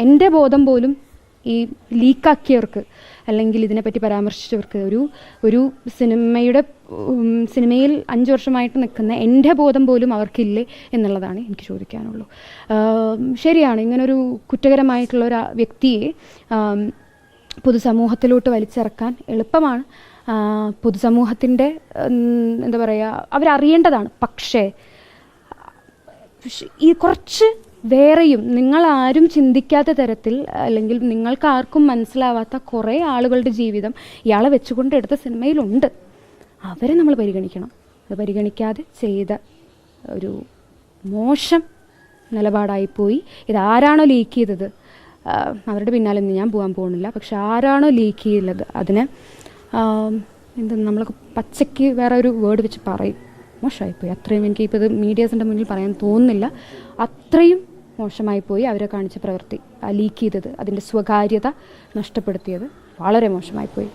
എന്റെ ബോധം പോലും ഈ ലീക്കാക്കിയവർക്ക് അല്ലെങ്കിൽ ഇതിനെപ്പറ്റി പരാമർശിച്ചവർക്ക് ഒരു ഒരു സിനിമയുടെ സിനിമയിൽ അഞ്ച് വർഷമായിട്ട് നിൽക്കുന്ന എന്റെ ബോധം പോലും അവർക്കില്ലേ എന്നുള്ളതാണ് എനിക്ക് ചോദിക്കാനുള്ളൂ. ശരിയാണ്. ഇങ്ങനൊരു കുറ്റകരമായിട്ടുള്ള ഒരു വ്യക്തിയെ പൊതുസമൂഹത്തിലോട്ട് വലിച്ചിറക്കാൻ എളുപ്പമാണ്. പൊതുസമൂഹത്തിന്റെ എന്താ പറയുക അവരറിയേണ്ടതാണ്. പക്ഷേ ഈ കുറച്ച് വേറെയും നിങ്ങൾ ആരും ചിന്തിക്കാത്ത തരത്തിൽ അല്ലെങ്കിൽ നിങ്ങൾക്ക് ആർക്കും മനസ്സിലാവാത്ത കുറേ ആളുകളുടെ ജീവിതം ഇയാളെ വെച്ചുകൊണ്ട് എടുത്ത സിനിമയിലുണ്ട്. അവരെ നമ്മൾ പരിഗണിക്കണം. അത് പരിഗണിക്കാതെ ചെയ്ത ഒരു മോശം നിലപാടായിപ്പോയി ഇതാരാണോ ലീക്ക് ചെയ്തത്? അവരുടെ പിന്നാലെ ഞാൻ പോകാൻ പോകുന്നില്ല. പക്ഷെ ആരാണോ ലീക്ക് ചെയ്തത്? അതിന് എന്ത് നമ്മൾ പച്ചയ്ക്ക് വേറെ ഒരു വേർഡ് വെച്ച് പറയും. മോശമായിപ്പോയി. അത്രയും എനിക്ക് ഇപ്പോൾ ഇത് മീഡിയാസിന്റെ മുന്നിൽ പറയാൻ തോന്നുന്നില്ല. അത്രയും മോശമായിപ്പോയി അവരെ കാണിച്ച പ്രവൃത്തി ലീക്ക് ചെയ്തത് അതിന്റെ സ്വകാര്യത നഷ്ടപ്പെടുത്തിയത്. വളരെ മോശമായിപ്പോയി